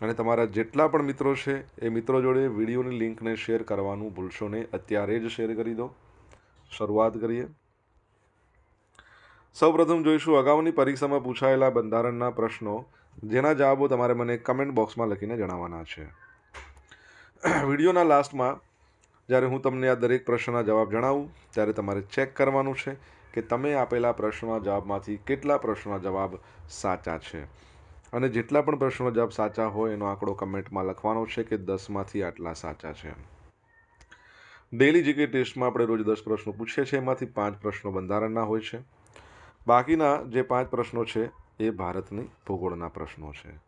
અને તમારા જેટલા પણ મિત્રો છે, એ મિત્રો જોડે વિડીયોની લિંકને શેર કરવાનું ભૂલશો નહીં. અત્યારે જ શેર કરી દો. શરૂઆત કરીએ. સૌપ્રથમ જોઈશું અગાઉની પરીક્ષામાં પૂછાયેલા બંધારણના પ્રશ્નો, જેના જવાબો તમારે મને કમેન્ટ બોક્સમાં લખીને જણાવવાના છે. વિડીયોના લાસ્ટમાં, જ્યારે હું તમને આ દરેક પ્રશ્નના જવાબ જણાવું, ત્યારે તમારે ચેક કરવાનું છે કે તમે આપેલા પ્રશ્નના જવાબમાંથી કેટલા પ્રશ્નના જવાબ સાચા છે. અને જેટલા પણ પ્રશ્નો જવાબ સાચા હોય એનો આંકડો કમેન્ટમાં લખવાનો છે કે દસમાંથી આટલા સાચા છે. ડેલી જીકે ટેસ્ટમાં આપણે રોજ દસ પ્રશ્નો પૂછીએ છીએ, એમાંથી પાંચ પ્રશ્નો બંધારણના હોય છે. બાકીના જે પાંચ પ્રશ્નો છે, એ ભારતની ભૂગોળના પ્રશ્નો છે.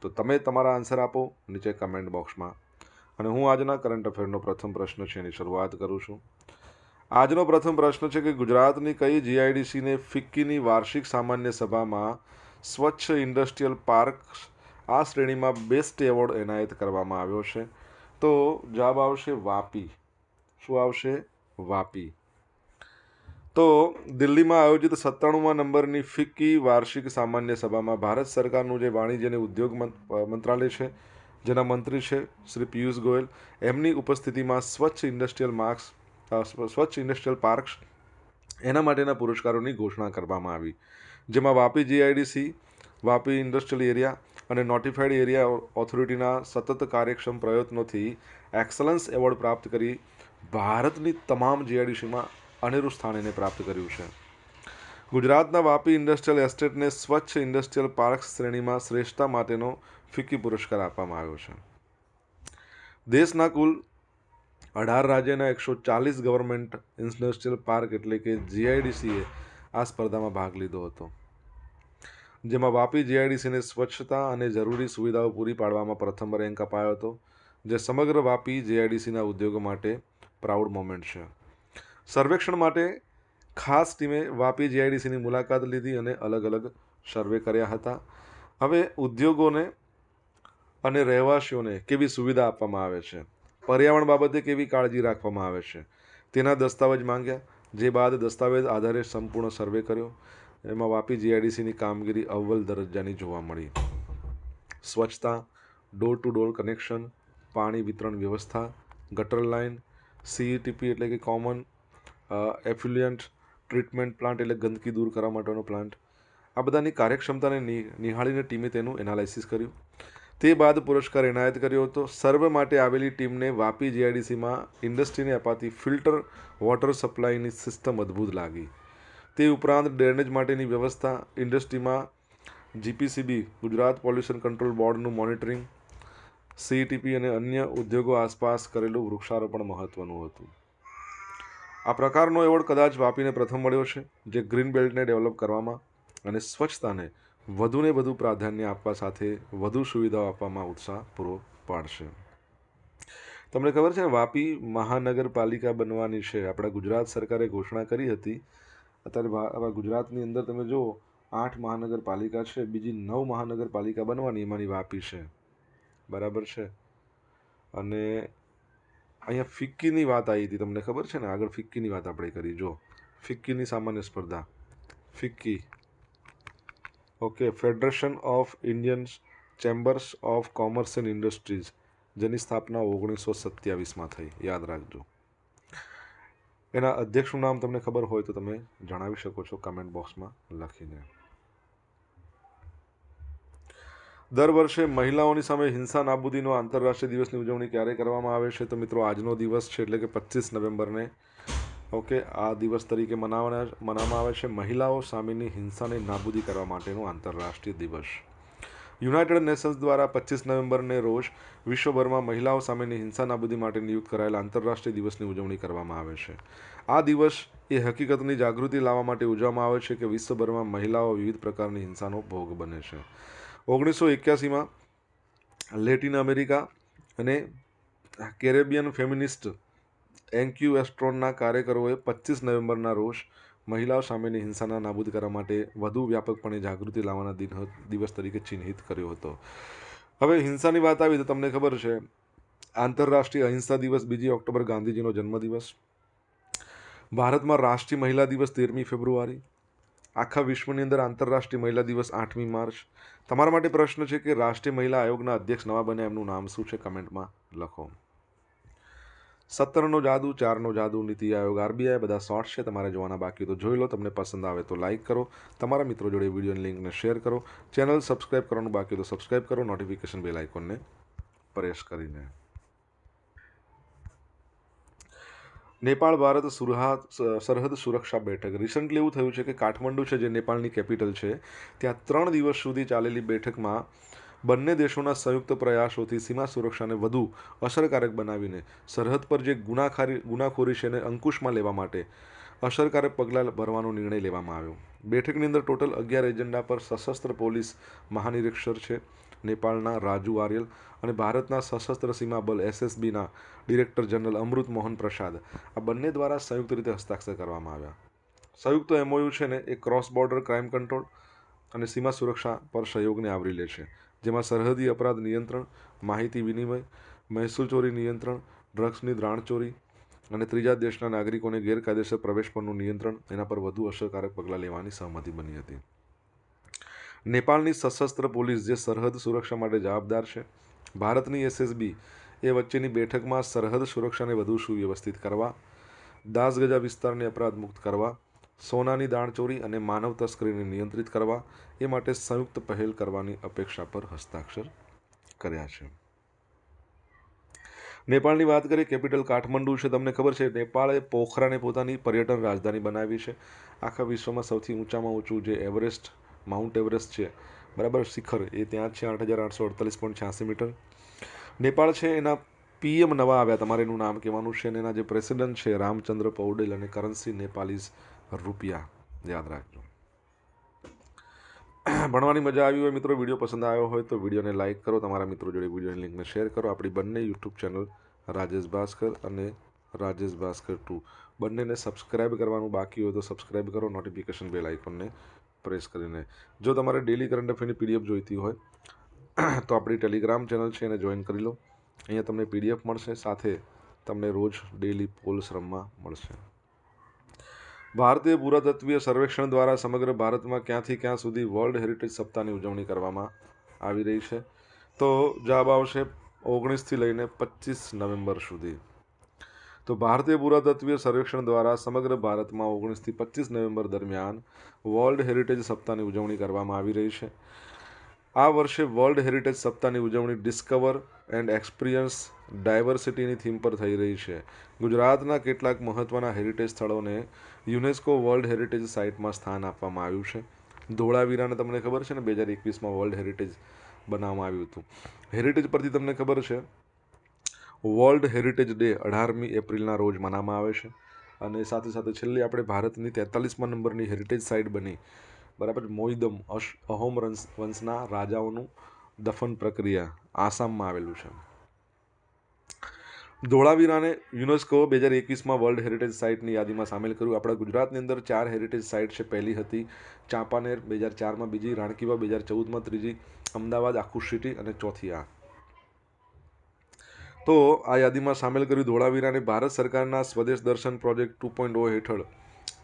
તો તમે તમારા આન્સર આપો નીચે કમેન્ટ બોક્સમાં. અને હું આજના કરંટ અફેરનો પ્રથમ પ્રશ્ન છે, એની શરૂઆત કરું છું. આજનો પ્રથમ પ્રશ્ન છે કે ગુજરાતની કઈ જીઆઈડીસીને ફિક્કીની વાર્ષિક સામાન્ય સભામાં સ્વચ્છ ઇન્ડસ્ટ્રીયલ પાર્ક આ શ્રેણીમાં બેસ્ટ એવોર્ડ એનાયત કરવામાં આવ્યો છે. તો જવાબ આવશે વાપી. શું આવશે? વાપી. તો દિલ્હીમાં આયોજિત સત્તાણુંમાં નંબરની ફિક્કી વાર્ષિક સામાન્ય સભામાં ભારત સરકારનું જે વાણિજ્ય અને ઉદ્યોગ મંત્રાલય છે, જેના મંત્રી છે શ્રી પિયુષ ગોયલ, એમની ઉપસ્થિતિમાં સ્વચ્છ ઇન્ડસ્ટ્રીયલ માર્ક્સ સ્વચ્છ ઇન્ડસ્ટ્રીયલ પાર્ક્સ એના માટેના પુરસ્કારોની ઘોષણા કરવામાં આવી. જેમાં Vapi GIDC, Vapi industrial area અને નોટિફાઈડ એરિયા ઓથોરિટીના સતત કાર્યક્ષમ પ્રયત્નોથી એક્સલન્સ એવોર્ડ પ્રાપ્ત કરી ભારતની તમામ જીઆઈડીસીમાં અનેરું સ્થાન એને પ્રાપ્ત કર્યું છે. ગુજરાતના વાપી ઇન્ડસ્ટ્રીયલ એસ્ટેટને સ્વચ્છ ઇન્ડસ્ટ્રીયલ પાર્ક શ્રેણીમાં શ્રેષ્ઠતા માટેનો ફિક્કી પુરસ્કાર આપવામાં આવ્યો છે. દેશના કુલ અઢાર રાજ્યના એકસો ચાલીસ ગવર્મેન્ટ ઇન્ડસ્ટ્રીયલ પાર્ક એટલે કે જીઆઈડીસીએ આ સ્પર્ધામાં ભાગ લીધો હતો. જેમાં વાપી જીઆઈડીસીને સ્વચ્છતા અને જરૂરી સુવિધાઓ પૂરી પાડવામાં પ્રથમ રેન્ક અપાયો હતો, જે સમગ્ર વાપી જીઆઈડીસીના ઉદ્યોગો માટે પ્રાઉડ મોમેન્ટ છે. સર્વેક્ષણ માટે ખાસ ટીમે વાપી જીઆઈડીસીની મુલાકાત લીધી અને અલગ અલગ સર્વે કર્યા હતા. હવે ઉદ્યોગોને અને રહેવાસીઓને કેવી સુવિધા આપવામાં આવે છે? પર્યાવરણ બાબતે કેવી કાળજી રાખવામાં આવે છે? તેના દસ્તાવેજ માંગ્યા. જે બાદ દસ્તાવેજ આધારે સંપૂર્ણ સર્વે કર્યો. એમાં વાપી જીઆઈડીસીની કામગીરી અવ્વલ દરજ્જાની જોવા મળી. સ્વચ્છતા ડોર ટુ ડોર કનેક્શન પાણી વિતરણ વ્યવસ્થા, ગટર લાઇન સીઈટીપી એટલે કે કોમન એફ્યુલિયન્ટ ટ્રીટમેન્ટ પ્લાન્ટ એટલે ગંદકી દૂર કરવા માટેનો પ્લાન્ટ આ બધાની કાર્યક્ષમતાને નિહાળીને ટીમે તેનું એનાલિસિસ કર્યું. તે બાદ પુરસ્કાર એનાયત કર્યો હતો. સર્વે માટે આવેલી ટીમને વાપી જીઆઈડીસીમાં ઇન્ડસ્ટ્રીને અપાતી ફિલ્ટર વોટર સપ્લાયની સિસ્ટમ અદ્ભુત લાગી. તે ઉપરાંત ડ્રેનેજ માટેની વ્યવસ્થા, ઇન્ડસ્ટ્રીમાં જીપીસીબી, ગુજરાત પોલ્યુશન કંટ્રોલ બોર્ડનું મોનિટરિંગ, સીઈટીપી અને અન્ય ઉદ્યોગો આસપાસ કરેલું વૃક્ષારોપણ મહત્વનું હતું. આ પ્રકારનો એવોર્ડ કદાચ વાપીને પ્રથમ મળ્યો છે, જે ગ્રીન બેલ્ટને ડેવલપ કરવામાં અને સ્વચ્છતાને વધુને વધુ પ્રાધાન્ય આપવા સાથે વધુ સુવિધાઓ આપવામાં ઉત્સાહ પૂરો પાડશે. તમને ખબર છે, વાપી મહાનગરપાલિકા બનવાની છે. આપણા ગુજરાત સરકારે ઘોષણા કરી હતી. અત્યારે ગુજરાતની અંદર તમે જુઓ, આઠ મહાનગરપાલિકા છે, બીજી નવ મહાનગરપાલિકા બનવાની એમાંની વાપી છે. બરાબર છે? અને અહીંયા ફિક્કીની વાત આવી હતી. તમને ખબર છે ને, આગળ ફિક્કીની વાત આપણે કરી. જો ફિક્કીની સામાન્ય સ્પર્ધા. FICCI. Okay federation of Indian chambers of commerce and industries જેની સ્થાપના ઓગણીસો સત્યાવીસમાં થઈ. યાદ રાખજો. એના અધ્યક્ષનું નામ તમને ખબર હોય તો તમે જણાવી શકો છો કમેન્ટ બોક્સમાં લખીને. દર વર્ષે મહિલાઓની સામે હિંસા નાબૂદીનો આંતરરાષ્ટ્રીય દિવસની ઉજવણી ક્યારે કરવામાં આવે છે? તો મિત્રો, આજનો દિવસ છે એટલે કે પચીસ નવેમ્બરને ઓકે, આ દિવસ તરીકે મનાવવાના મનાવવામાં આવે છે મહિલાઓ સામેની હિંસાને નાબૂદી કરવા માટેનો આંતરરાષ્ટ્રીય દિવસ. યુનાઇટેડ નેશન્સ દ્વારા પચીસ નવેમ્બરને રોજ વિશ્વભરમાં મહિલાઓ સામેની હિંસા નાબૂદી માટે નિયુક્ત કરાયેલા આંતરરાષ્ટ્રીય દિવસની ઉજવણી કરવામાં આવે છે. આ દિવસ એ હકીકતની જાગૃતિ લાવવા માટે ઉજવવામાં આવે છે કે વિશ્વભરમાં મહિલાઓ વિવિધ પ્રકારની હિંસાનો ભોગ બને છે. ઓગણીસો એક્યાસીમાં લેટિન અમેરિકા અને કેરેબિયન ફેમિનિસ્ટ એન્ક્યુ એસ્ટ્રોનના કાર્યકરોએ પચીસ નવેમ્બરના રોજ મહિલાઓ સામેની હિંસાના નાબૂદ કરવા માટે વધુ વ્યાપકપણે જાગૃતિ લાવવાના દિન દિવસ તરીકે ચિહ્નિત કર્યો હતો. હવે હિંસાની વાત આવી તો તમને ખબર છે, આંતરરાષ્ટ્રીય અહિંસા દિવસ બીજી ઓક્ટોબર ગાંધીજીનો જન્મદિવસ. ભારતમાં રાષ્ટ્રીય મહિલા દિવસ તેરમી ફેબ્રુઆરી. આખા વિશ્વની અંદર આંતરરાષ્ટ્રીય મહિલા દિવસ આઠમી માર્ચ. તમારા માટે પ્રશ્ન છે કે રાષ્ટ્રીય મહિલા આયોગના અધ્યક્ષ નવા બન્યા એમનું નામ શું છે? કમેન્ટમાં લખો. સત્તરનો જાદુ, ચારનો જાદુ નીતિ આયોગ, આરબીઆઈ બધા શોર્ટ્સ છે, તમારે જોવાના બાકી તો જોઈ લો, તમને પસંદ આવે તો લાઇક કરો. તમારા મિત્રો જોડે વિડીયોની લિંકને શેર કરો. ચેનલ સબસ્ક્રાઇબ કરવાનું બાકી તો સબસ્ક્રાઇબ કરો નોટિફિકેશન બેલ આઇકોનને પ્રેસ કરીને. નેપાળ ભારત સુરહાત સરહદ સુરક્ષા બેઠક. રિસન્ટલી એવું થયું છે કે કાઠમંડુ છે, જે નેપાળની કેપિટલ છે, ત્યાં ત્રણ દિવસ સુધી ચાલેલી બેઠકમાં બંને દેશોના સંયુક્ત પ્રયાસોથી સીમા સુરક્ષાને વધુ અસરકારક બનાવીને સરહદ પર જે ગુનાખારી ગુનાખોરી છે એને અંકુશમાં લેવા માટે અસરકારક પગલાં ભરવાનો નિર્ણય લેવામાં આવ્યો. બેઠકની અંદર ટોટલ અગિયાર એજન્ડા પર સશસ્ત્ર પોલીસ મહાનિરીક્ષક છે, નેપાળના રાજુ આર્યલ અને ભારતના સશસ્ત્ર સીમા બલ એસએસબીના ડિરેક્ટર જનરલ અમૃત મોહન પ્રસાદ. આ બંને દ્વારા સંયુક્ત રીતે હસ્તાક્ષર કરવામાં આવ્યા. સંયુક્ત એમઓયુ છે ને, એ ક્રોસ બોર્ડર ક્રાઇમ કંટ્રોલ અને સીમા સુરક્ષા પર સહયોગને આવરી લે છે. જેમાં સરહદી અપરાધ નિયંત્રણ, માહિતી વિનિમય, મહેસૂલ ચોરી નિયંત્રણ, ડ્રગ્સની દ્રાણચોરી અને ત્રીજા દેશના નાગરિકોને ગેરકાયદેસર પ્રવેશ પરનું નિયંત્રણ એના પર વધુ અસરકારક પગલાં લેવાની સહમતિ બની હતી. નેપાળની સશસ્ત્ર પોલીસ જે સરહદ સુરક્ષા માટે જવાબદાર છે, ભારતની એસએસબી એ વચ્ચેની બેઠકમાં સરહદ સુરક્ષાને વધુ સુવ્યવસ્થિત કરવા, દાસગજા વિસ્તારને અપરાધ મુક્ત કરવા સોનાની દાણચોરી અને માનવ તસ્કરીને નિયંત્રિત કરવા એ માટે સંયુક્ત પહેલ કરવાની અપેક્ષા પર હસ્તાક્ષર કર્યા છે. નેપાળની વાત કરીએ, કેપિટલ કાઠમંડુ છે તમને ખબર છે, નેપાળે પોખરાને પોતાની પર્યટન રાજધાની બનાવી છે. આખા વિશ્વમાં સૌથી ઊંચામાં ઊંચું જે એવરેસ્ટ, માઉન્ટ એવરેસ્ટ છે, બરાબર શિખર, એ ત્યાં છે આઠ હજાર આઠસો અડતાલીસ પોઈન્ટ છ્યાસી મીટર. નેપાળ છે, એના પીએમ નવા આવ્યા, તમારે એનું નામ કહેવાનું છે, અને એના જે પ્રેસિડન્ટ છે, રામચંદ્ર પૌડેલ અને કરન્સી નેપાલીઝ રૂપિયા, યાદ રાખજો. ભણવાની મજા આવી હોય, મિત્રો, વીડિયો પસંદ આવ્યો હોય, તો વિડીયોને લાઇક કરો, તમારા મિત્રો જોડે વિડીયોની લિંકને શેર કરો. આપણી બંને યુટ્યુબ ચેનલ રાજેશ ભાસ્કર અને રાજેશ ભાસ્કર ટુ. બંનેને સબસ્ક્રાઇબ કરવાનું બાકી હોય તો સબસ્ક્રાઇબ કરો, નોટિફિકેશન બેલ આઇકોનને પ્રેસ કરીને. જો તમારે ડેલી કરંટ અફેરની પીડીએફ જોઈતી હોય, તો આપણી ટેલિગ્રામ ચેનલ છે, એને જોઈન કરી લો. અહીંયા તમને પીડીએફ મળશે, સાથે તમને રોજ ડેલી પોલ્સ રમવા મળશે. ભારતીય પુરાતત્વીય સર્વેક્ષણ દ્વારા સમગ્ર ભારતમાં ક્યાંથી ક્યાં સુધી વર્લ્ડ હેરિટેજ સપ્તાહની ઉજવણી કરવામાં આવી રહી છે? તો જવાબ આવશે ઓગણીસથી લઈને પચીસ નવેમ્બર સુધી. તો ભારતીય પુરાતત્વીય સર્વેક્ષણ દ્વારા સમગ્ર ભારતમાં ઓગણીસથી પચીસ નવેમ્બર દરમિયાન વર્લ્ડ હેરિટેજ સપ્તાહની ઉજવણી કરવામાં આવી રહી છે. આ વર્ષે વર્લ્ડ હેરિટેજ સપ્તાહની ઉજવણી ડિસ્કવર એન્ડ એક્સપિરિયન્સ ડાયવર્સિટીની થીમ પર થઈ રહી છે. ગુજરાતના કેટલાક મહત્ત્વના હેરિટેજ સ્થળોને યુનેસ્કો વર્લ્ડ હેરિટેજ સાઇટમાં સ્થાન આપવામાં આવ્યું છે. ધોળાવીરાને તમને ખબર છે ને, બે હજાર એકવીસમાં વર્લ્ડ હેરિટેજ બનાવવામાં આવ્યું હતું. હેરિટેજ પરથી તમને ખબર છે, વર્લ્ડ હેરિટેજ ડે અઢારમી એપ્રિલના રોજ મનાવવામાં આવે છે. અને સાથે સાથે છેલ્લી આપણે ભારતની તેતાલીસમાં નંબરની હેરિટેજ સાઇટ બની. બરાબર મોઈદમ અશ, અહોમ વંશ વંશના રાજાઓનું દફન પ્રક્રિયા આસામમાં આવેલું છે. ધોળાવીરાને યુનેસ્કો બે હજાર એકવીસમાં વર્લ્ડ હેરિટેજ સાઇટની યાદીમાં સામેલ કર્યું. આપણા ગુજરાતની અંદર ચાર હેરિટેજ સાઇટ છે. પહેલી હતી ચાંપાનેર, બે હજાર ચારમાં બીજી રાણકીવા, બે હજાર ચૌદમાં ત્રીજી અમદાવાદ, આખું સિટી અને ચોથી આ. તો આ યાદીમાં સામેલ કર્યું, ધોળાવીરાને ભારત સરકારના સ્વદેશ દર્શન પ્રોજેક્ટ ટુ પોઈન્ટ ઓ હેઠળ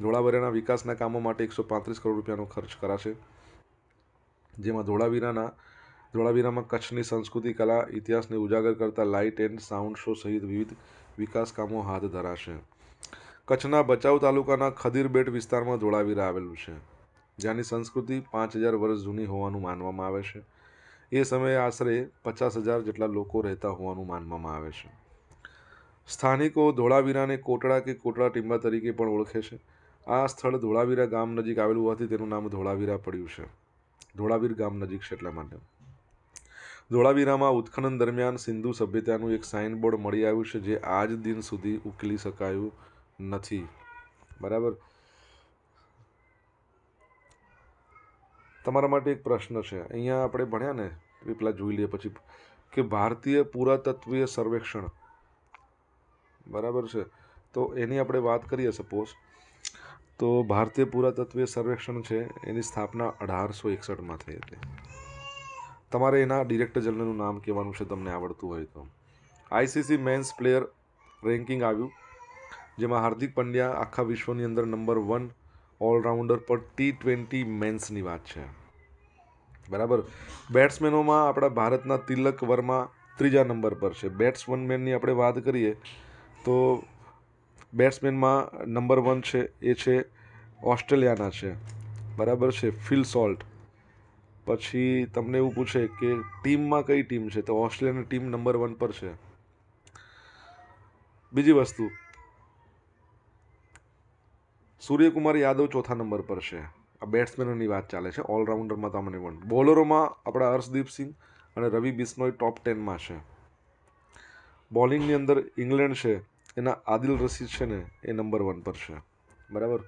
ધોળાવીરાના વિકાસના કામો માટે એકસો પાંત્રીસ કરોડ રૂપિયાનો ખર્ચ કરાશે. જેમાં ધોળાવીરાના, ધોળાવીરામાં કચ્છની સંસ્કૃતિ, કલા, ઇતિહાસને ઉજાગર કરતા લાઇટ એન્ડ સાઉન્ડ શો સહિત વિવિધ વિકાસ કામો હાથ ધરાશે. કચ્છના ભચાઉ તાલુકાના ખદીરબેટ વિસ્તારમાં ધોળાવીરા આવેલું છે. જ્યાંની સંસ્કૃતિ પાંચ હજાર વર્ષ જૂની હોવાનું માનવામાં આવે છે. એ સમયે આશરે પચાસ હજાર જેટલા લોકો રહેતા હોવાનું માનવામાં આવે છે. સ્થાનિકો ધોળાવીરાને કોટડા કે કોટડા ટીંબા તરીકે પણ ઓળખે છે. આ સ્થળ ધોળાવીરા ગામ નજીક આવેલું હોવાથી તેનું નામ ધોળાવીરા પડ્યું છે. ધોળાવીર ગામ નજીક છે એટલા માટે. ધોળાવીરામાં ઉત્ખનન દરમિયાન સિંધુ સભ્યતાનું એક સાઇનબોર્ડ મળી આવ્યું છે જે આજ દિન સુધી ઉકેલી શકાયું નથી. બરાબર? તમારા માટે એક પ્રશ્ન છે. અહીંયા આપણે ભણ્યા ને એ પેલા જોઈ લઈએ પછી કે ભારતીય પુરાતત્વીય સર્વેક્ષણ. બરાબર છે? તો એની આપણે વાત કરીએ સપોઝ તો ભારતીય પુરાતત્વીય સર્વેક્ષણ છે, એની સ્થાપના અઢારસો એકસઠમાં થઈ હતી. તમારે એના ડિરેક્ટર જનરલનું નામ કહેવાનું છે, તમને આવડતું હોય તો. આઈસીસી મેન્સ પ્લેયર રેન્કિંગ આવ્યું, જેમાં હાર્દિક પંડ્યા આખા વિશ્વની અંદર નંબર વન ઓલરાઉન્ડર પર ટી ટ્વેન્ટી મેન્સની વાત છે. બરાબર? બેટ્સમેનોમાં આપણા ભારતના તિલક વર્મા ત્રીજા નંબર પર છે. બેટ્સમેનની આપણે વાત કરીએ, તો બેટ્સમેનમાં નંબર વન છે, એ છે ઓસ્ટ્રેલિયાના છે. બરાબર છે, ફિલ સોલ્ટ. પછી તમને એવું પૂછે કે ટીમમાં કઈ ટીમ છે? તો ઓસ્ટ્રેલિયાની ટીમ નંબર વન પર છે. બીજી વસ્તુ. સૂર્યકુમાર યાદવ ચોથા નંબર પર છે. આ બેટ્સમેનોની વાત ચાલે છે, ઓલરાઉન્ડરમાં તમને પણ બોલરોમાં આપણા હર્ષદીપ સિંહ અને રવિ બિસ્નોય ટોપ ટેનમાં છે. બોલિંગની અંદર ઇંગ્લેન્ડ છે એના આદિલ રશીદ છે ને, એ નંબર વન પર છે. બરાબર?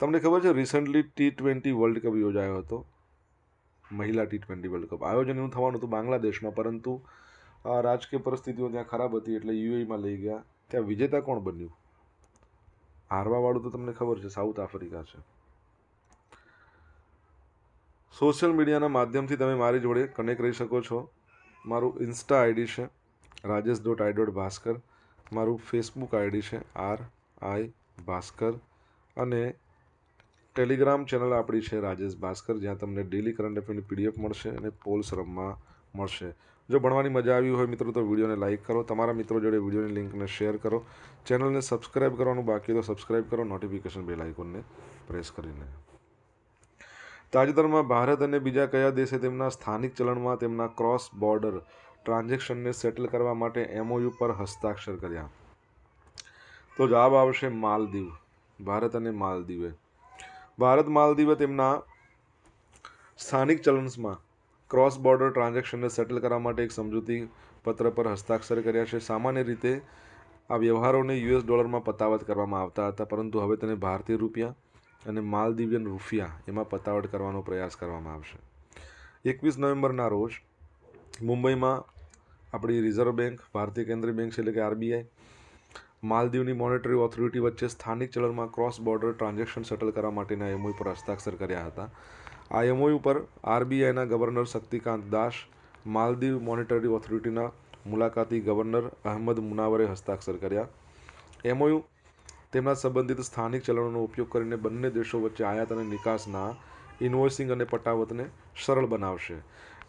તમને ખબર છે recently T twenty world cup યોજાયો હતો. મહિલા ટી ટ્વેન્ટી વર્લ્ડ કપ આયોજન એવું થવાનું હતું બાંગ્લાદેશમાં, પરંતુ રાજકીય પરિસ્થિતિઓ ત્યાં ખરાબ હતી એટલે યુએઈમાં લઈ ગયા. ત્યાં વિજેતા કોણ બન્યું? હારવાવાળું તો તમને ખબર છે સાઉથ આફ્રિકા છે. સોશિયલ મીડિયાના માધ્યમથી તમે મારી જોડે કનેક્ટ રહી શકો છો. મારું ઇન્સ્ટા આઈડી છે, Rajesh dot I dot Bhaskar. મારું ફેસબુક આઈડી છે આર આઈ ભાસ્કર અને ટેલિગ્રામ ચેનલ આપણી છે રાજેશ ભાસ્કર, જ્યાં તમને ડેલી કરંટ અફેરની પીડીએફ મળશે અને પોલ્સ રમવા મળશે. જો ભણવાની મજા આવી હોય મિત્રો, તો વિડીયોને લાઇક કરો, તમારા મિત્રો જોડે વિડીયોની લિંકને શેર કરો, ચેનલને સબસ્ક્રાઇબ કરવાનું બાકી તો સબસ્ક્રાઇબ કરો નોટિફિકેશન બેલ આઇકોનને પ્રેસ કરીને. તાજેતરમાં ભારત અને બીજા કયા દેશે તેમના સ્થાનિક ચલણમાં તેમના ક્રોસ બોર્ડર ટ્રાન્ઝેક્શનને સેટલ કરવા માટે એમઓયુ પર હસ્તાક્ષર કર્યા. તો જવાબ આવશે માલદીવ, ભારત અને માલદીવે. ભારત, માલદીવે તેમના સ્થાનિક ચલન્સમાં ક્રોસ બોર્ડર ટ્રાન્ઝેક્શનને સેટલ કરવા માટે એક સમજૂતી પત્ર પર હસ્તાક્ષર કર્યા છે. સામાન્ય રીતે આ વ્યવહારોને યુએસ ડોલરમાં પતાવત કરવામાં આવતા હતા, પરંતુ હવે તેને ભારતીય રૂપિયા અને માલદીવિયન રૂફિયા એમાં પતાવટ કરવાનો પ્રયાસ કરવામાં આવશે. એકવીસ નવેમ્બરના રોજ મુંબઈમાં આપણી રિઝર્વ બેંક, ભારતીય કેન્દ્રીય બેંક છે એટલે કે આરબીઆઈ, માલદીવની મોનેટરી ઓથોરિટી વચ્ચે સ્થાનિક ચલણમાં ક્રોસ બોર્ડર ટ્રાન્ઝેક્શન સેટલ કરવા માટેના એમઓયુ પર હસ્તાક્ષર કર્યા હતા. આ એમઓયુ પર આરબીઆઈના ગવર્નર શક્તિકાંત દાસ, માલદીવ મોનેટરી ઓથોરિટીના મુલાકાતી ગવર્નર અહમદ મુનાવરે હસ્તાક્ષર કર્યા. એમઓયુ તેમના સંબંધિત સ્થાનિક ચલણોનો ઉપયોગ કરીને બંને દેશો વચ્ચે આયાત અને નિકાસના ઇન્વોઇસિંગ અને પટાવતને સરળ બનાવશે.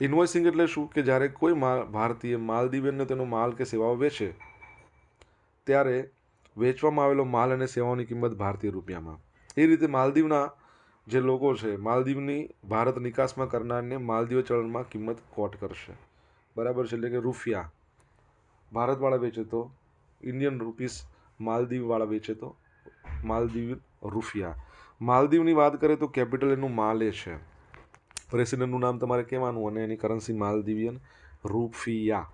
ઇન્વોઇસિંગ એટલે શું? કે જ્યારે કોઈ માલ ભારતીય માલદીવિયનને તેનો માલ કે સેવાઓ વેચે, ત્યારે વેચવામાં આવેલો માલ અને સેવાઓની કિંમત ભારતીય રૂપિયામાં. એ રીતે માલદીવના જે લોકો છે, માલદીવની ભારત નિકાસમાં કરનારને માલદીવ ચલણમાં કિંમત કોટ કરશે. બરાબર છે, એટલે કે રૂપિયા. ભારતવાળા વેચે તો ઇન્ડિયન રૂપીસ માલદીવવાળા વેચે તો માલદીવ રૂપિયા. માલદીવની વાત કરીએ તો કેપિટલ એનું માલે છે. પ્રેસિડેન્ટનું નામ તમારે કહેવાનું અને એની કરન્સી માલદીવિયન રૂપિયા.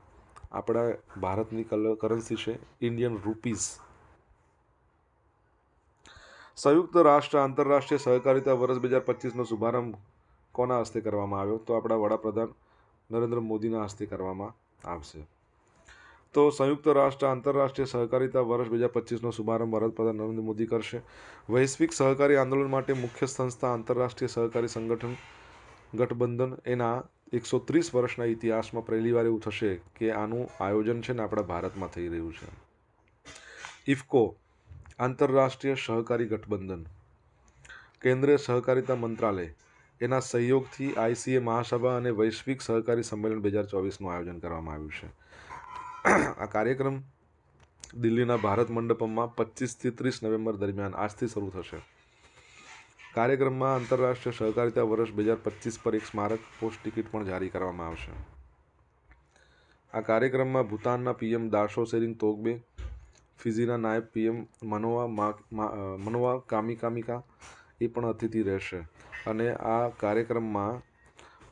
આપણા ભારતની કલર કરન્સી છે ઇન્ડિયન રૂપીઝ સંયુક્ત રાષ્ટ્ર આંતરરાષ્ટ્રીય સહકારિતા વર્ષ બે હજાર પચીસનો શુભારંભ કોના હસ્તે કરવામાં આવ્યો? તો આપણા વડાપ્રધાન નરેન્દ્ર મોદીના હસ્તે કરવામાં આવશે. તો સંયુક્ત રાષ્ટ્ર આંતરરાષ્ટ્રીય સહકારિતા વર્ષ બે હજાર પચીસનો શુભારંભ વડાપ્રધાન નરેન્દ્ર મોદી કરશે. વૈશ્વિક સહકારી આંદોલન માટે મુખ્ય સંસ્થા આંતરરાષ્ટ્રીય સહકારી સંગઠન ગઠબંધન એના એકસો ત્રીસ વર્ષના ઇતિહાસમાં પહેલીવાર એવું થશે કે આનું આયોજન છે ને આપણા ભારતમાં થઈ રહ્યું છે. ઇફકો, આંતરરાષ્ટ્રીય સહકારી ગઠબંધન. કેન્દ્રીય સહકારિતા મંત્રાલય, એના સહયોગથી આઈસીએ મહાસભા અને વૈશ્વિક સહકારી સંમેલન બે હજાર ચોવીસનું આયોજન કરવામાં આવ્યું છે. આ કાર્યક્રમ દિલ્હીના ભારત મંડપમમાં પચીસથી ત્રીસ નવેમ્બર દરમિયાન આજથી શરૂ થશે. કાર્યક્રમમાં આંતરરાષ્ટ્રીય સહકારિતા વર્ષ બે હજાર પચીસ પર એક સ્મારક પોસ્ટ ટિકિટ પણ જારી કરવામાં આવશે. આ કાર્યક્રમમાં ભૂતાનના પીએમ દાશો સેરિંગ તોગબે ફિઝીના નાયબ પીએમ મનોવા મનોવા મા- કામિકા એ પણ અતિથિ રહેશે. અને આ કાર્યક્રમમાં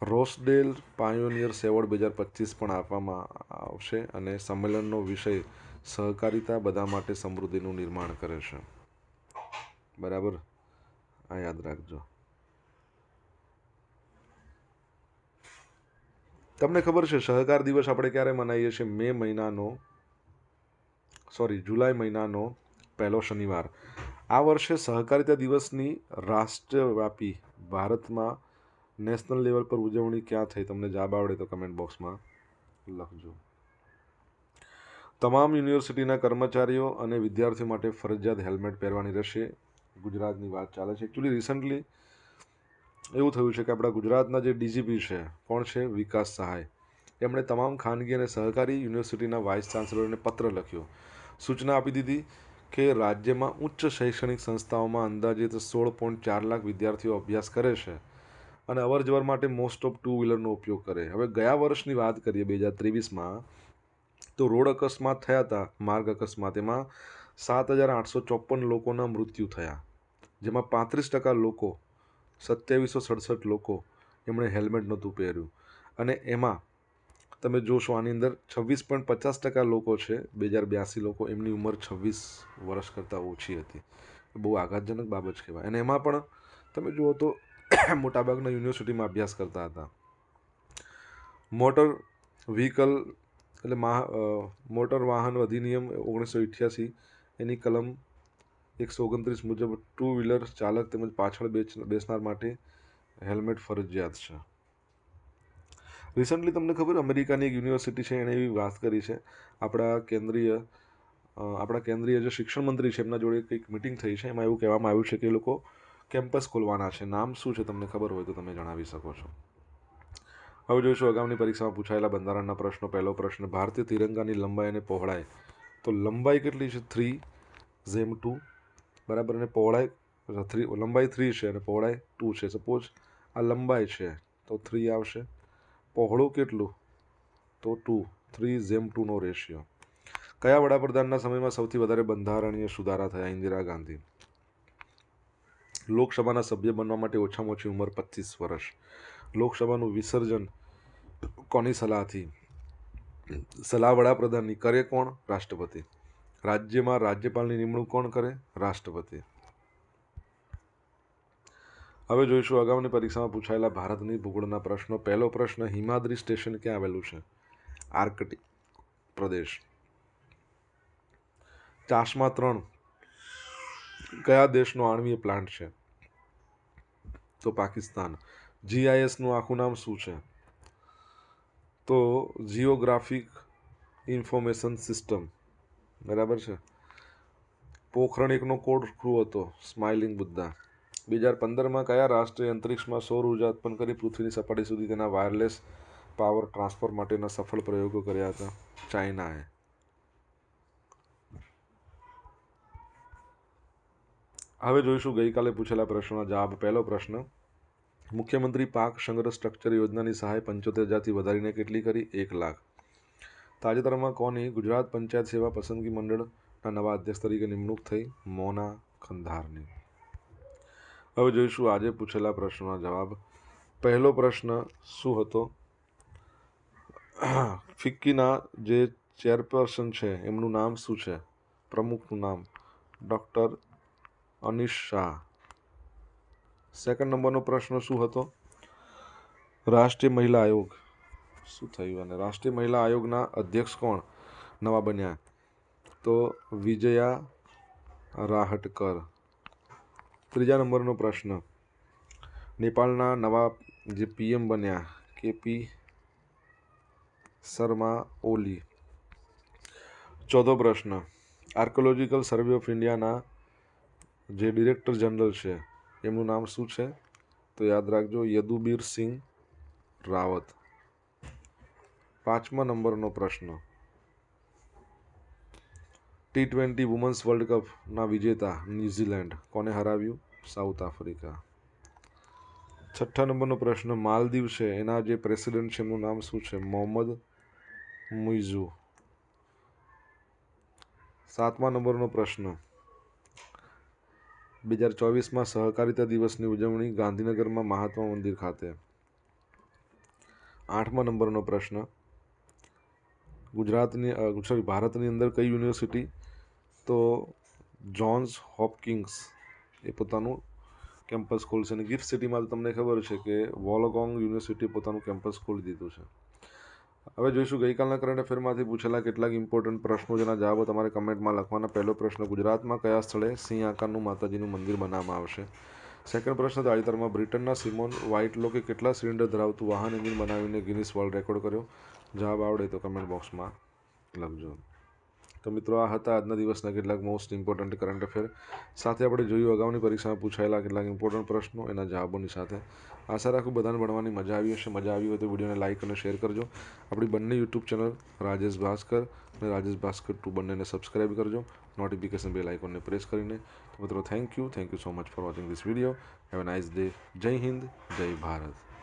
રોસડેલ પાયોનિયર્સ એવોર્ડ બે હજાર પચીસ પણ આપવામાં આવશે અને સંમેલનનો વિષય સહકારિતા બધા માટે સમૃદ્ધિનું નિર્માણ કરે છે. બરાબર? આ યાદ રાખજો. તમને ખબર છે, સહકાર દિવસ આપણે ક્યારે મનાવીએ છીએ? મે મહિનાનો સોરી જુલાઈ મહિનાનો પહેલો શનિવાર. આ વર્ષે સહકારિતા દિવસની રાષ્ટ્રવ્યાપી ભારતમાં નેશનલ લેવલ પર ઉજવણી ક્યાં થઈ? તમને જવાબ આવડે તો કમેન્ટ બોક્સમાં લખજો. તમામ યુનિવર્સિટીના કર્મચારીઓ અને વિદ્યાર્થીઓ માટે ફરજિયાત હેલ્મેટ પહેરવાની રહેશે. ગુજરાતની વાત ચાલે છે. એકચ્યુઅલી રિસન્ટલી એવું થયું છે કે આપણા ગુજરાતના જે ડીજીપી છે, કોણ છે? વિકાસ સહાય. એમણે તમામ ખાનગી અને સહકારી યુનિવર્સિટીના વાઇસ ચાન્સલરને પત્ર લખ્યો. સૂચના આપી દીધી કે રાજ્યમાં ઉચ્ચ શૈક્ષણિક સંસ્થાઓમાં અંદાજિત સોળ પોઈન્ટ ચાર લાખ વિદ્યાર્થીઓ અભ્યાસ કરે છે અને અવર જવર માટે મોસ્ટ ઓફ ટુ વ્હીલરનો ઉપયોગ કરે. હવે ગયા વર્ષની વાત કરીએ બે હજાર ત્રેવીસમાં, તો રોડ અકસ્માત થયા હતા, માર્ગ અકસ્માત એમાં સાત હજાર આઠસો ચોપન લોકોના મૃત્યુ થયા, જેમાં પાંત્રીસ ટકા લોકો, સત્યાવીસો સડસઠ લોકો એમણે હેલ્મેટ નહોતું પહેર્યું. અને એમાં તમે જોશો આની અંદર છવ્વીસ પોઈન્ટ પચાસ ટકા લોકો છે, બે હજાર બ્યાસી લોકો એમની ઉંમર છવ્વીસ વર્ષ કરતાં ઓછી હતી. બહુ આઘાતજનક બાબત કહેવાય. અને એમાં પણ તમે જુઓ તો મોટાભાગના યુનિવર્સિટીમાં અભ્યાસ કરતા હતા. મોટર વ્હીકલ એટલે મા મોટર વાહન અધિનિયમ ઓગણીસો અઠ્યાસી એની કલમ એકસો ઓગણત્રીસ મુજબ ટુ વ્હીલર ચાલક તેમજ પાછળ બેસનાર માટે હેલ્મેટ ફરજિયાત છે. રિસન્ટલી તમને ખબર અમેરિકાની એક યુનિવર્સિટી છે, એણે એવી વાત કરી છે. આપણા કેન્દ્રીય આપણા કેન્દ્રીય જે શિક્ષણ મંત્રી છે, એમના જોડે કંઈક મિટિંગ થઈ છે. એમાં એવું કહેવામાં આવ્યું છે કે એ લોકો કેમ્પસ ખોલવાના છે. નામ શું છે તમને ખબર હોય તો તમે જણાવી શકો છો. હવે જોઈશું, અગાઉની પરીક્ષામાં પૂછાયેલા બંધારણના પ્રશ્નો. પહેલો પ્રશ્ન, ભારતીય તિરંગાની લંબાઈ અને પહોળાઈ. તો લંબાઈ કેટલી છે? થ્રી ઝેમ ટુ બરાબર, અને પહોળાઈ થ્રી લંબાઈ થ્રી છે અને પહોળાઈ ટુ છે. સપોઝ આ લંબાઈ છે, તો થ્રી આવશે. પહોળું કેટલું? તો ટુ થ્રી ઝેમ ટુનો રેશિયો કયા વડાપ્રધાનના સમયમાં સૌથી વધારે બંધારણીય સુધારા થયા? ઇન્દિરા ગાંધી. લોકસભાના સભ્ય બનવા માટે ઓછામાં ઓછી ઉંમર પચીસ વર્ષ. લોકસભાનું વિસર્જન કોની સલાહથી? સલાહ વડાપ્રધાનની કરે કોણ? રાષ્ટ્રપતિ. રાજ્યમાં રાજ્યપાલની નિમણૂક કોણ કરે? રાષ્ટ્રપતિ. હવે જોઈશું અગાઉની પરીક્ષામાં પૂછાયેલા ભારતની ભૂગોળના પ્રશ્નો. પહેલો પ્રશ્ન, હિમાદ્રી સ્ટેશન ક્યાં આવેલું છે? આર્કટિક પ્રદેશ. ચાશમા ત્રણ. કયા દેશનો આણવીય પ્લાન્ટ છે? તો પાકિસ્તાન. જીઆઈએસનું આખું નામ શું છે? તો જીઓગ્રાફિક ઇન્ફોર્મેશન સિસ્ટમ. બરાબર છે? પોખરણ એકનો કોડ ક્રૂ હતો સ્માઇલિંગ બુદ્ધા બે હજાર પંદરમાં કયા રાષ્ટ્રે અંતરિક્ષમાં સૌર ઊર્જા ઉત્પન્ન કરી પૃથ્વીની સપાટી સુધી તેના વાયરલેસ પાવર ટ્રાન્સફર માટેના સફળ પ્રયોગો કર્યા હતા? ચાઇનાએ. હવે જોઈશું ગઈકાલે પૂછેલા પ્રશ્નોના જવાબ. પહેલો પ્રશ્ન મુખ્યમંત્રી પાક સંગ્રહ સ્ટ્રક્ચર યોજનાની સહાય પંચોતેર હજારથી વધારીને કેટલી કરી? એક લાખ. તાજેતરમાં કોની ગુજરાત પંચાયત સેવા પસંદગી મંડળના નવા અધ્યક્ષ તરીકે નિમણૂક થઈ? મોના ખંધારની. હવે જોઈશું આજે પૂછેલા પ્રશ્નોના જવાબ. પહેલો પ્રશ્ન શું હતો? ફિક્કીના જે ચેરપર્સન છે, એમનું નામ શું છે? પ્રમુખનું નામ. ડૉક્ટર અનિશ શાહ. સેકન્ડ નંબરનો પ્રશ્ન શું હતો? રાષ્ટ્રીય મહિલા આયોગ. શું થયું અને રાષ્ટ્રીય મહિલા આયોગના અધ્યક્ષ કોણ? નવા બન્યા. તો વિજયા રાહટકર. ત્રીજા નંબરનો પ્રશ્ન. નેપાળના નવા જે પીએમ બન્યા કેપી શર્મા ઓલી. ચોથો પ્રશ્ન. આર્કોલોજીકલ સર્વે ઓફ ઇન્ડિયાના જે ડિરેક્ટર જનરલ છે એમનું નામ શું છે? તો યાદ રાખજો, યદુબીર સિંહ રાવત. પાંચમા નંબરનો પ્રશ્ન. ટી ટ્વેન્ટી વુમન્સ વર્લ્ડ કપના વિજેતા ન્યૂઝીલેન્ડ કોને હરાવ્યું? South Africa. છઠ્ઠા નંબરનો પ્રશ્ન, માલદીવ છે. એના જે પ્રેસિડેન્ટ છે, એમનું નામ શું છે? મોહમ્મદ મુઇઝુ. સાતમા નંબરનો પ્રશ્ન. બે હજાર ચોવીસમાં સહકારિતા દિવસની ઉજવણી ગાંધીનગરમાં મહાત્મા મંદિર ખાતે. આઠમા નંબરનો પ્રશ્ન. ગુજરાતની સોરી ભારતની અંદર કઈ યુનિવર્સિટી? તો જોન્સ હોપકિંગ્સ એ પોતાનું કેમ્પસ ખોલશે અને ગિફ્ટ સિટીમાં તો તમને ખબર છે કે વોલોગોંગ યુનિવર્સિટી પોતાનું કેમ્પસ ખોલી દીધું છે. હવે જોઈશું, ગઈકાલના કરંટ અફેરમાંથી પૂછેલા કેટલાક ઇમ્પોર્ટન્ટ પ્રશ્નો જેના જવાબો તમારે કમેન્ટમાં લખવાના. પહેલો પ્રશ્ન, ગુજરાતમાં કયા સ્થળે સિંહ આકારનું માતાજીનું મંદિર બનાવવામાં આવશે? સેકન્ડ પ્રશ્ન, તાજેતરમાં બ્રિટનના સિમોન વ્હાઇટલોકે કેટલા સિલિન્ડર ધરાવતું વાહન એન્જિન બનાવીને ગિનિસ વર્લ્ડ રેકોર્ડ કર્યો? જવાબ આવડે તો કમેન્ટ બોક્સમાં લખજો. તો મિત્રો આ હતા આજના દિવસના કેટલાક મોસ્ટ ઇમ્પોર્ટન્ટ કરંટ અફેર સાથે આપણે જોયું અગાઉની પરીક્ષામાં પૂછાયેલા કેટલાક ઇમ્પોર્ટન્ટ પ્રશ્નો, એના જવાબોની સાથે. આશા રાખું બધાને ભણવાની મજા આવી હશે. મજા આવી હોય તો વિડીયોને લાઇક અને શેર કરજો. આપણી બંને યુટ્યુબ ચેનલ રાજેશ ભાસ્કર અને રાજેશ ભાસ્કર ટુ બંનેને સબસ્ક્રાઇબ કરજો. નોટિફિકેશન બેલ આઇકોનને પ્રેસ કરીને. મિત્રો thank you thank you so much for watching this video have a nice day Jai Hind. Jai Bharat.